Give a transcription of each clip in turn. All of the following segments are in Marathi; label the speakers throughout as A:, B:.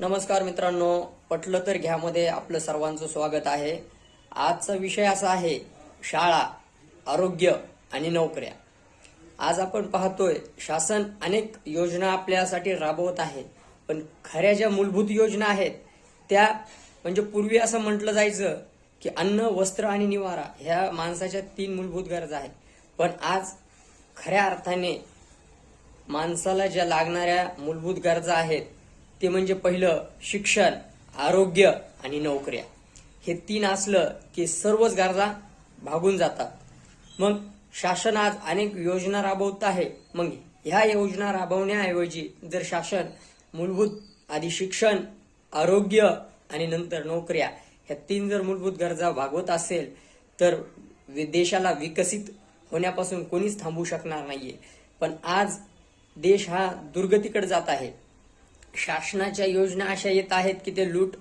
A: नमस्कार मित्रांनो पटलं तर घ्यामध्ये आपलं सर्वांचं स्वागत आहे. आजचा विषय असा आहे शाळा आरोग्य आणि नोकऱ्या. आज आपण पाहतोय शासन अनेक योजना आपल्यासाठी राबवत आहे पण खऱ्या ज्या मूलभूत योजना आहेत त्या म्हणजे पूर्वी असं म्हटलं जायचं की अन्न वस्त्र आणि निवारा ह्या माणसाच्या तीन मूलभूत गरजा आहेत. पण आज खऱ्या अर्थाने माणसाला ज्या लागणाऱ्या मूलभूत गरजा आहेत ते म्हणजे पहिलं शिक्षण आरोग्य आणि नोकऱ्या. हे तीन असलं की सर्वच गरजा भागून जातात. मग शासन आज अनेक योजना राबवत आहे. मग ह्या योजना राबवण्याऐवजी जर शासन मूलभूत आधी शिक्षण आरोग्य आणि नंतर नोकऱ्या ह्या तीन जर मूलभूत गरजा भागवत असेल तर देशाला विकसित होण्यापासून कोणीच थांबू शकणार नाहीये. पण आज देश हा दुर्गतीकडे जात आहे. शासनाच्या योजना अशा येत आहेत की ते लूट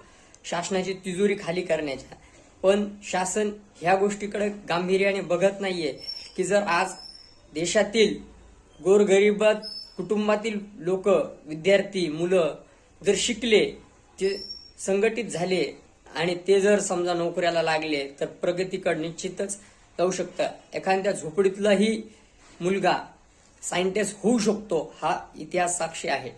A: शासनाची तिजोरी खाली करण्याच्या. पण शासन ह्या गोष्टीकडे गांभीर्याने बघत नाहीये की जर आज देशातील गोरगरीब कुटुंबातील लोक विद्यार्थी मुलं जर शिकले ते संघटित झाले आणि ते जर समजा नोकऱ्याला लागले तर प्रगतीकडे निश्चितच जाऊ शकतं. एखाद्या झोपडीतलाही मुलगा सायंटिस्ट होऊ शकतो हा इतिहास साक्षी आहे.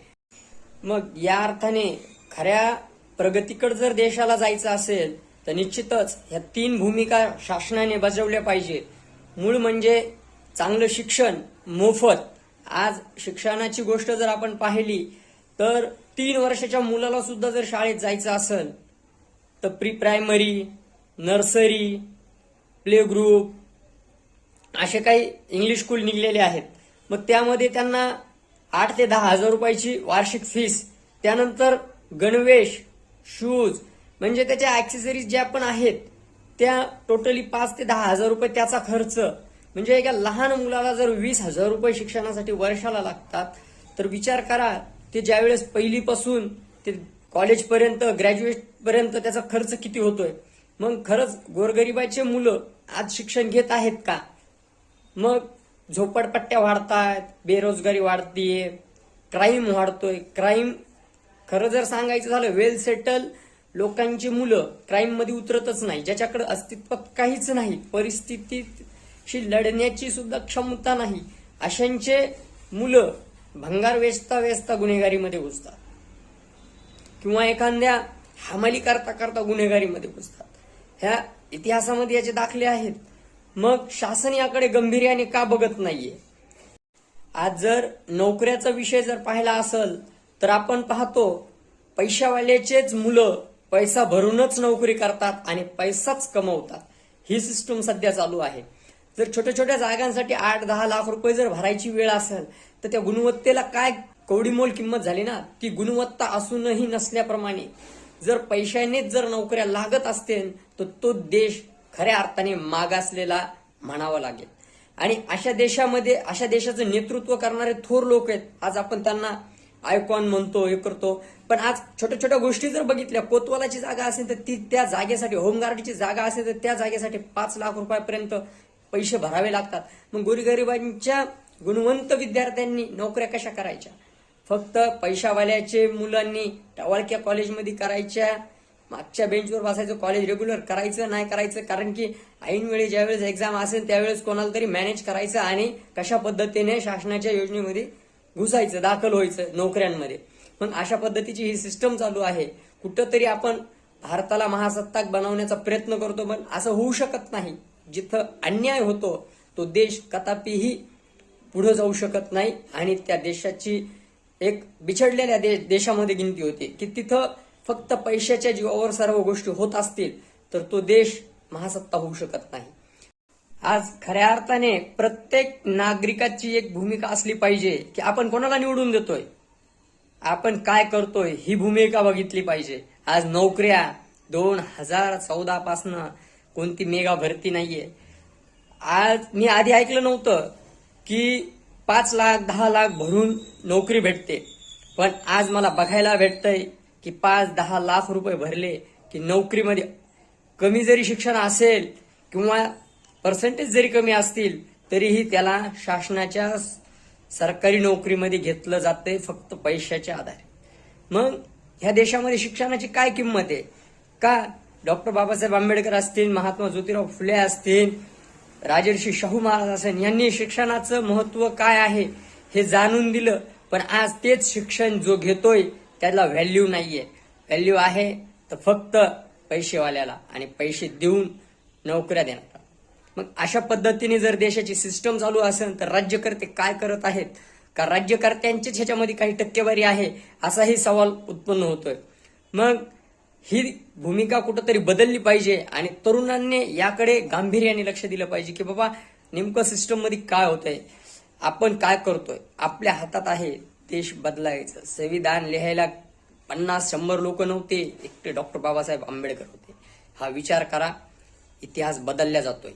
A: मग या अर्थाने खऱ्या प्रगतीकडे जर देशाला जायचं असेल तर निश्चितच ह्या तीन भूमिका शासनाने बजावल्या पाहिजेत. मूळ म्हणजे चांगलं शिक्षण मोफत. आज शिक्षणाची गोष्ट जर आपण पाहिली तर तीन वर्षाच्या मुलाला सुद्धा जर शाळेत जायचं असेल तर pre primary nursery play group असे काही इंग्लिश स्कूल निघलेले आहेत. मग त्यामध्ये त्यांना आठ ते दहा हजार रुपयाची वार्षिक फीस त्यानंतर गणवेश शूज म्हणजे त्याच्या ऍक्सेसरीज ज्या पण आहेत त्या टोटली पाच ते दहा हजार रुपये त्याचा खर्च. म्हणजे एका लहान मुलाला जर वीस हजार रुपये शिक्षणासाठी वर्षाला लागतात तर विचार करा ते ज्यावेळेस पहिलीपासून ते कॉलेजपर्यंत ग्रॅज्युएट पर्यंत त्याचा खर्च किती होतोय? मग खरंच गोरगरिबाचे मुलं आज शिक्षण घेत आहेत का? मग झोपडपट्ट्या वाढतायत बेरोजगारी वाढतीये क्राईम वाढतोय. क्राईम खरं जर सांगायचं झालं वेल सेटल लोकांची मुलं क्राईममध्ये उतरतच नाही ज्याच्याकडे अस्तित्वात काहीच नाही परिस्थितीशी लढण्याची सुद्धा क्षमता नाही अशांचे मुलं भंगार वेचता वेचता गुन्हेगारीमध्ये घुसतात. किंवा एखाद्या हमाली करता करता गुन्हेगारीमध्ये घुसतात. ह्या इतिहासामध्ये याचे दाखले आहेत. मग शासन याकडे गंभीर्याने का बघत नाहीये? आज जर नोकऱ्याचा विषय जर पाहिला असेल तर आपण पाहतो पैशावाल्याचेच मुलं पैसा भरूनच नोकरी करतात आणि पैसाच कमवतात. ही सिस्टम सध्या चालू आहे. जर छोट्या छोट्या जागांसाठी आठ दहा लाख रुपये जर भरायची वेळ असेल तर त्या गुणवत्तेला काय कवडीमोल किंमत झाली ना? ती गुणवत्ता असूनही नसल्याप्रमाणे जर पैशानेच जर नोकऱ्या लागत असतील तर तो देश खऱ्या अर्थाने मागासलेला म्हणावा लागेल. आणि अशा देशामध्ये अशा देशाचं नेतृत्व करणारे थोर लोक आहेत. आज आपण त्यांना आयकॉन म्हणतो हे करतो. पण आज छोट्या छोट्या गोष्टी जर बघितल्या कोतवालाची जागा असेल तर ती त्या जागेसाठी होमगार्डची जागा असेल तर त्या जागेसाठी पाच लाख रुपयापर्यंत पैसे भरावे लागतात. मग गोरीगरिबांच्या गुणवंत विद्यार्थ्यांनी नोकऱ्या कशा करायच्या? फक्त पैशावाल्याचे मुलांनी टवाळक्या कॉलेजमध्ये करायच्या मागच्या बेंचवर बसायचं कॉलेज रेग्युलर करायचं नाही करायचं कारण की ऐनवेळी ज्यावेळेस एक्झाम असेल त्यावेळेस कोणाला तरी मॅनेज करायचं आणि कशा पद्धतीने शासनाच्या योजनेमध्ये घुसायचं दाखल व्हायचं नोकऱ्यांमध्ये. पण अशा पद्धतीची ही सिस्टम चालू आहे. कुठंतरी आपण भारताला महासत्ताक बनवण्याचा प्रयत्न करतो पण असं होऊ शकत नाही. जिथं अन्याय होतो तो देश कदापिही पुढे जाऊ शकत नाही आणि त्या देशाची एक बिछडलेल्या देश देशामध्ये गिनती होते की तिथं फक्त पैशाच्या जीवावर सर्व गोष्टी होत असतील तर तो देश महासत्ता होऊ शकत नाही. आज खऱ्या अर्थाने प्रत्येक नागरिकाची एक भूमिका असली पाहिजे की आपण कोणाला निवडून देतोय? आपण काय करतोय ही भूमिका बघितली पाहिजे. आज नोकऱ्या दोन हजार चौदा पासनं कोणती मेगा भरती नाहीये. आज मी आधी ऐकलं नव्हतं की पाच लाख दहा लाख भरून नोकरी भेटते. पण आज मला बघायला भेटतंय की पाच दहा लाख रुपये भरले की नोकरीमध्ये कमी जरी शिक्षण असेल किंवा पर्सेंटेज जरी कमी असतील तरीही त्याला शासनाच्या सरकारी नोकरीमध्ये घेतलं जाते फक्त पैशाच्या आधारे. मग ह्या देशामध्ये शिक्षणाची काय किंमत आहे? का डॉक्टर बाबासाहेब आंबेडकर असतील महात्मा ज्योतिराव फुले असतील राजर्षी शाहू महाराज असेल यांनी शिक्षणाचं महत्त्व काय आहे हे जाणून दिलं. पण आज तेच शिक्षण जो घेतोय त्याला व्हॅल्यू नाहीये. व्हॅल्यू आहे तर फक्त पैसेवाल्याला आणि पैसे देऊन नोकऱ्या देणार. मग अशा पद्धतीने जर देशाची सिस्टम चालू असेल तर राज्यकर्ते काय करत आहेत? का राज्यकर्त्यांचीच ह्याच्यामध्ये काही टक्केवारी आहे? असाही सवाल उत्पन्न होतोय. मग ही भूमिका कुठंतरी बदलली पाहिजे आणि तरुणांनी याकडे गांभीर्याने लक्ष दिलं पाहिजे की बाबा नेमकं सिस्टममध्ये काय होतंय? आपण काय करतोय? आपल्या हातात आहे देश बदलायचं. संविधान लिहायला पन्नास शंभर लोक नव्हते एकटे डॉक्टर बाबासाहेब आंबेडकर होते. हा विचार करा इतिहास बदलला जातोय.